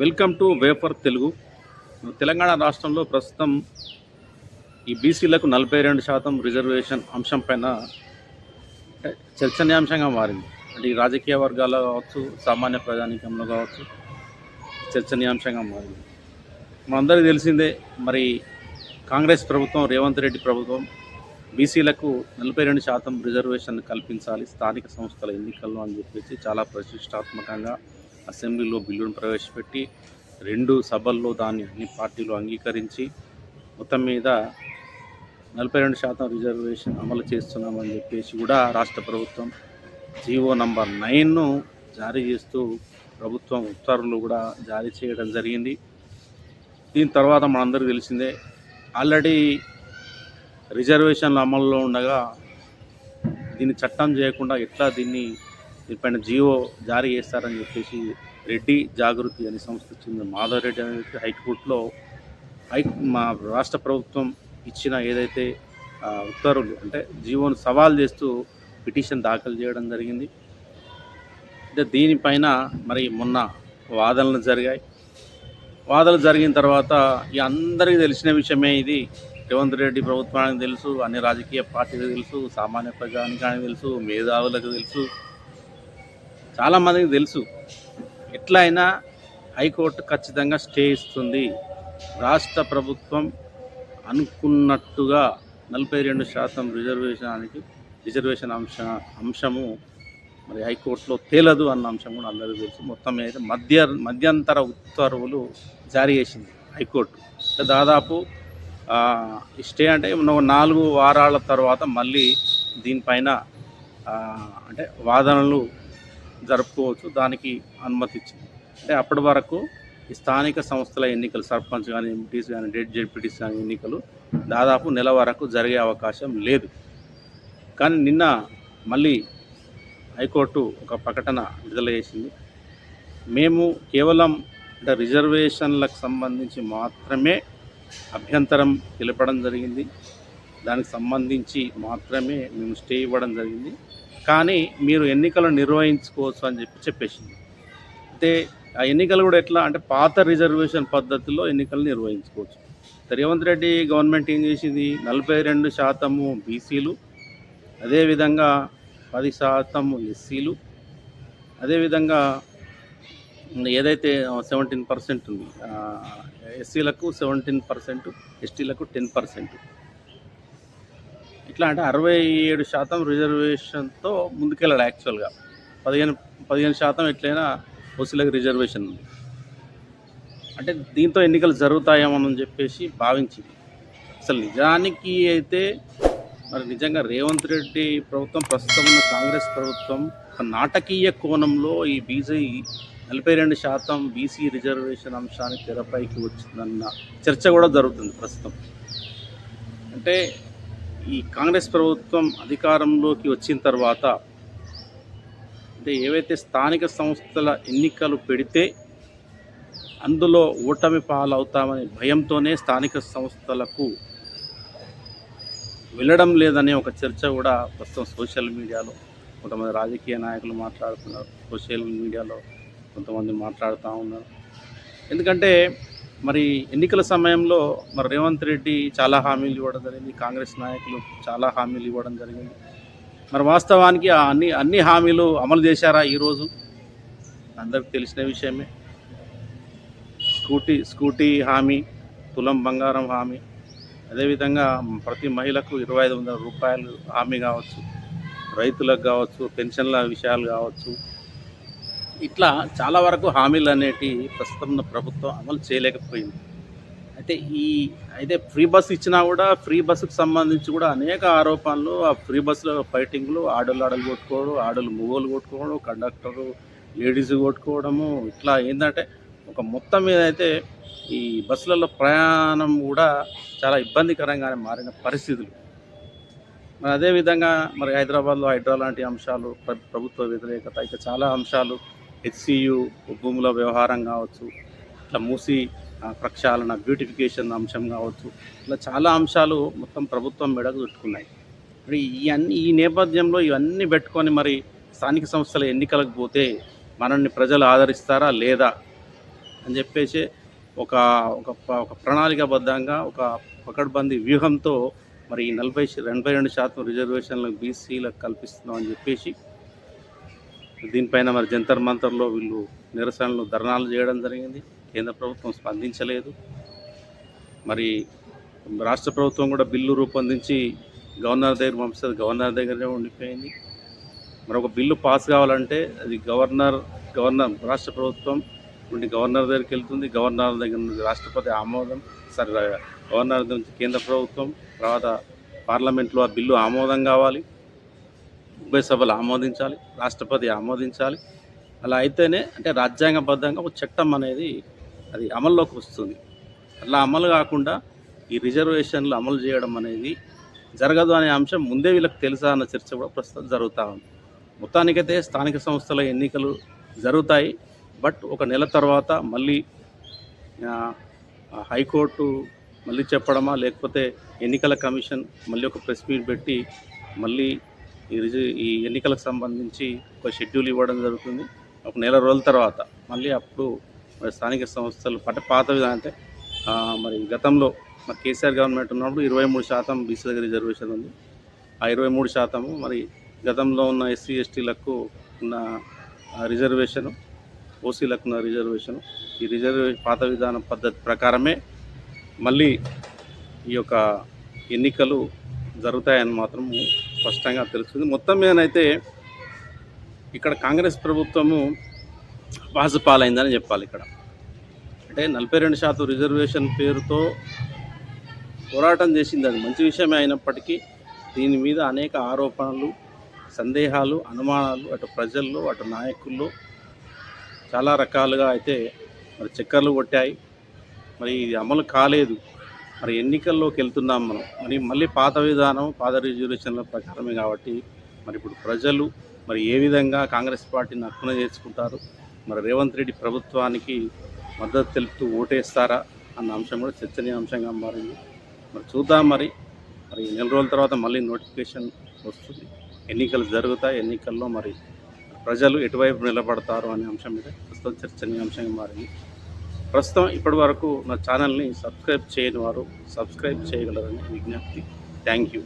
Welcome to wafer Telugu. Telangana రాష్ట్రంలో ప్రస్తుతం ఈ బీసీలకు నలభై రెండు శాతం రిజర్వేషన్ అంశం పైన చర్చనీయాంశంగా మారింది. అంటే ఈ రాజకీయ వర్గాల్లో కావచ్చు సామాన్య ప్రజానీకంలో కావచ్చు చర్చనీయాంశంగా మారింది. మనందరికీ తెలిసిందే మరి కాంగ్రెస్ ప్రభుత్వం రేవంత్ రెడ్డి ప్రభుత్వం బీసీలకు నలభై రెండు శాతం రిజర్వేషన్ కల్పించాలి స్థానిక సంస్థల ఎన్నికల్లో అని చెప్పేసి చాలా ప్రతిష్టాత్మకంగా అసెంబ్లీలో బిల్లును ప్రవేశపెట్టి రెండు సభల్లో దాన్ని అన్ని పార్టీలు అంగీకరించి మొత్తం మీద నలభై రెండు శాతం రిజర్వేషన్ అమలు చేస్తున్నామని చెప్పేసి కూడా రాష్ట్ర ప్రభుత్వం జీవో నంబర్ నైన్ను జారీ చేస్తూ ప్రభుత్వం ఉత్తర్వులు కూడా జారీ చేయడం జరిగింది. దీని తర్వాత మనందరికీ తెలిసిందే ఆల్రెడీ రిజర్వేషన్లు అమల్లో ఉండగా దీన్ని చట్టం చేయకుండా ఎట్లా దీన్ని దీనిపైన జీవో జారీ చేస్తారని చెప్పేసి రెడ్డి జాగృతి అనే సంస్థ చెందిన మాధవ్ రెడ్డి అనే వ్యక్తి హైకోర్టులో హై మా రాష్ట్ర ప్రభుత్వం ఇచ్చిన ఏదైతే ఉత్తర్వులు అంటే జీవోను సవాల్ చేస్తూ పిటిషన్ దాఖలు చేయడం జరిగింది. అంటే దీనిపైన మరి మొన్న వాదనలు జరిగాయి. వాదనలు జరిగిన తర్వాత ఈ అందరికీ తెలిసిన విషయమే ఇది. రేవంత్ రెడ్డి ప్రభుత్వానికి తెలుసు అన్ని రాజకీయ పార్టీలకు తెలుసు సామాన్య ప్రజానికానికి తెలుసు మేధావులకు తెలుసు. చాలామందికి తెలుసు. ఎట్లయినా హైకోర్టు ఖచ్చితంగా స్టే ఇస్తుంది. రాష్ట్ర ప్రభుత్వం అనుకున్నట్టుగా నలభై రెండు శాతం రిజర్వేషనానికి రిజర్వేషన్ అంశ అంశము మరి హైకోర్టులో తేలదు అన్న అంశం కూడా అందరికీ తెలుసు. మొత్తం అయితే మధ్య మధ్యంతర ఉత్తర్వులు జారీ చేసింది హైకోర్టు. దాదాపు స్టే అంటే నాలుగు వారాల తర్వాత మళ్ళీ దీనిపైన అంటే వాదనలు జరుపుకోవచ్చు దానికి అనుమతి ఇచ్చింది అంటే అప్పటి వరకు ఈ స్థానిక సంస్థల ఎన్నికలు సర్పంచ్ కానీ ఎంపీటీస్ కానీ డెడ్ జెడ్పీటీస్ కానీ ఎన్నికలు దాదాపు నెల వరకు జరిగే అవకాశం లేదు. కానీ నిన్న మళ్ళీ హైకోర్టు ఒక ప్రకటన విడుదల చేసింది. మేము కేవలం అంటే రిజర్వేషన్లకు సంబంధించి మాత్రమే అభ్యంతరం తెలపడం జరిగింది. దానికి సంబంధించి మాత్రమే మేము స్టే ఇవ్వడం జరిగింది. కానీ మీరు ఎన్నికలు నిర్వహించుకోవచ్చు అని చెప్పి చెప్పేసింది. అయితే ఆ ఎన్నికలు కూడా ఎట్లా అంటే పాత రిజర్వేషన్ పద్ధతిలో ఎన్నికలు నిర్వహించుకోవచ్చు. రేవంత్ రెడ్డి గవర్నమెంట్ ఏం చేసింది? నలభై రెండు శాతము బీసీలు అదేవిధంగా పది శాతము ఎస్సీలు అదేవిధంగా ఏదైతే సెవెంటీన్ పర్సెంట్ ఉంది ఎస్సీలకు సెవెంటీన్ పర్సెంట్ ఎస్టీలకు టెన్ పర్సెంట్. ఇట్లా అంటే అరవై ఏడు శాతం రిజర్వేషన్తో ముందుకెళ్ళాడు యాక్చువల్గా. పదిహేను పదిహేను శాతం ఎట్లయినా ఓసీలకు రిజర్వేషన్ ఉంది. అంటే దీంతో ఎన్నికలు జరుగుతాయేమోనని చెప్పేసి భావించింది. అసలు నిజానికి అయితే మరి నిజంగా రేవంత్ రెడ్డి ప్రభుత్వం ప్రస్తుతం ఉన్న కాంగ్రెస్ ప్రభుత్వం ఒక నాటకీయ కోణంలో ఈ బీజే నలభై రెండు శాతం బీసీ రిజర్వేషన్ అంశాన్ని తెరపైకి వచ్చిందన్న చర్చ కూడా జరుగుతుంది ప్రస్తుతం. అంటే ఈ కాంగ్రెస్ ప్రభుత్వం అధికారంలోకి వచ్చిన తర్వాత అంటే ఏవైతే స్థానిక సంస్థల ఎన్నికలు పెడితే అందులో ఓటమి పాలవుతామనే భయంతోనే స్థానిక సంస్థలకు వెళ్ళడం లేదనే ఒక చర్చ కూడా ప్రస్తుతం సోషల్ మీడియాలో కొంతమంది రాజకీయ నాయకులు మాట్లాడుతున్నారు. సోషల్ మీడియాలో కొంతమంది మాట్లాడుతూ ఉన్నారు. ఎందుకంటే మరి ఎన్నికల సమయంలో మరి రేవంత్ రెడ్డి చాలా హామీలు ఇవ్వడం జరిగింది కాంగ్రెస్ నాయకులు చాలా హామీలు ఇవ్వడం జరిగింది. మరి వాస్తవానికి ఆ అన్ని అన్ని హామీలు అమలు చేశారా ఈరోజు? అందరికి తెలిసిన విషయమే. స్కూటీ స్కూటీ హామీ తులం బంగారం హామీ అదేవిధంగా ప్రతి మహిళకు ఇరవై ఐదు వందల రూపాయలు హామీ కావచ్చు రైతులకు కావచ్చు పెన్షన్ల విషయాలు కావచ్చు ఇట్లా చాలా వరకు హామీలు అనేటి ప్రస్తుతం ప్రభుత్వం అమలు చేయలేకపోయింది. అయితే ఈ అయితే ఫ్రీ బస్ ఇచ్చినా కూడా ఫ్రీ బస్సుకు సంబంధించి కూడా అనేక ఆరోపణలు ఆ ఫ్రీ బస్సులో ఫైటింగ్లు ఆడోళ్ళు ఆడలు కొట్టుకోవడం ఆడోళ్ళు మూగోలు కొట్టుకోవడం కండక్టరు లేడీస్ కొట్టుకోవడము ఇట్లా ఏంటంటే ఒక మొత్తం మీద అయితే ఈ బస్సులలో ప్రయాణం కూడా చాలా ఇబ్బందికరంగానే మారిన పరిస్థితులు. మరి అదేవిధంగా మరి హైదరాబాద్లో హైడ్రా లాంటి అంశాలు ప్ర- ప్రభుత్వ వ్యతిరేకత ఇక చాలా అంశాలు హెచ్సియు భూముల వ్యవహారం కావచ్చు ఇట్లా మూసి ప్రక్షాళన బ్యూటిఫికేషన్ అంశం కావచ్చు ఇట్లా చాలా అంశాలు మొత్తం ప్రభుత్వం మెడకు చుట్టుకున్నాయి. మరి ఇవన్నీ ఈ నేపథ్యంలో ఇవన్నీ పెట్టుకొని మరి స్థానిక సంస్థల ఎన్నికలకు పోతే మనల్ని ప్రజలు ఆదరిస్తారా లేదా అని చెప్పేసి ఒక ఒక ఒక ప్రణాళికాబద్ధంగా ఒక పకడ్బందీ వ్యూహంతో మరి ఈ నలభై ఎనభై రెండు శాతం రిజర్వేషన్లకు బీసీలకు కల్పిస్తున్నాం అని చెప్పేసి దీనిపైన మరి జంతర్ మంతర్లో వీళ్ళు నిరసనలు ధర్నాలు చేయడం జరిగింది. కేంద్ర ప్రభుత్వం స్పందించలేదు. మరి రాష్ట్ర ప్రభుత్వం కూడా బిల్లు రూపొందించి గవర్నర్ దగ్గర పంపిస్తుంది. గవర్నర్ దగ్గరే ఉండిపోయింది. మరి ఒక బిల్లు పాస్ కావాలంటే అది గవర్నర్ గవర్నర్ రాష్ట్ర ప్రభుత్వం నుండి గవర్నర్ దగ్గరికి వెళ్తుంది. గవర్నర్ దగ్గర నుండి రాష్ట్రపతి ఆమోదం సరే గవర్నర్ నుంచి కేంద్ర ప్రభుత్వం తర్వాత పార్లమెంట్లో ఆ బిల్లు ఆమోదం కావాలి. ఉభయ సభలు ఆమోదించాలి రాష్ట్రపతి ఆమోదించాలి. అలా అయితేనే అంటే రాజ్యాంగబద్ధంగా ఒక చట్టం అనేది అది అమల్లోకి వస్తుంది. అలా అమలు కాకుండా ఈ రిజర్వేషన్లు అమలు చేయడం అనేది జరగదు అనే అంశం ముందే వీళ్ళకి తెలుసా అన్న చర్చ కూడా ప్రస్తుతం జరుగుతూ ఉంది. మొత్తానికైతే స్థానిక సంస్థల ఎన్నికలు జరుగుతాయి. బట్ ఒక నెల తర్వాత మళ్ళీ హైకోర్టు మళ్ళీ చెప్పడమా లేకపోతే ఎన్నికల కమిషన్ మళ్ళీ ఒక ప్రెస్ మీట్ పెట్టి మళ్ళీ ఈ రిజ- ఈ ఎన్నికలకు సంబంధించి ఒక షెడ్యూల్ ఇవ్వడం జరుగుతుంది. ఒక నెల రోజుల తర్వాత మళ్ళీ అప్పుడు మరి స్థానిక సంస్థలు పట్ట పాత విధానం అంటే మరి గతంలో మరి కేసీఆర్ గవర్నమెంట్ ఉన్నప్పుడు ఇరవై మూడు శాతం బీసీ దగ్గర రిజర్వేషన్ ఉంది. ఆ ఇరవై మూడు శాతము మరి గతంలో ఉన్న ఎస్సీ ఎస్టీలకు ఉన్న రిజర్వేషను ఓసీలకు ఉన్న రిజర్వేషను ఈ రిజర్వేషన్ పాత విధానం పద్ధతి ప్రకారమే మళ్ళీ ఈ యొక్క ఎన్నికలు జరుగుతాయని మాత్రం స్పష్టంగా తెలుస్తుంది. మొత్తం మీదనైతే ఇక్కడ కాంగ్రెస్ ప్రభుత్వము పాలైందని చెప్పాలి ఇక్కడ. అంటే నలభై రెండు శాతం రిజర్వేషన్ పేరుతో పోరాటం చేసింది అది. మంచి విషయమే అయినప్పటికీ దీని మీద అనేక ఆరోపణలు సందేహాలు అనుమానాలు అటు ప్రజల్లో అటు నాయకుల్లో చాలా రకాలుగా అయితే మరి చక్కర్లు కొట్టాయి. మరి ఇది అమలు కాలేదు. మరి ఎన్నికల్లోకి వెళ్తున్నాం మనం. మరి మళ్ళీ పాత విధానం పాత రిజర్వేషన్ల ప్రకారమే కాబట్టి మరి ఇప్పుడు ప్రజలు మరి ఏ విధంగా కాంగ్రెస్ పార్టీని అర్పణ చేసుకుంటారు? మరి రేవంత్ రెడ్డి ప్రభుత్వానికి మద్దతు తెలుపుతూ ఓటేస్తారా అన్న అంశం కూడా చర్చనీయాంశంగా మారింది. మరి చూద్దాం మరి. మరి నెల రోజుల తర్వాత మళ్ళీ నోటిఫికేషన్ వస్తుంది. ఎన్నికలు జరుగుతాయి. ఎన్నికల్లో మరి ప్రజలు ఎటువైపు నిలబడతారు అనే అంశం మీద ప్రస్తుతం చర్చనీయాంశంగా మారింది. ప్రస్తుతం ఇప్పటి వరకు నా ఛానల్ని సబ్స్క్రైబ్ చేయని వారు సబ్స్క్రైబ్ చేయగలరని విజ్ఞప్తి. Thank you.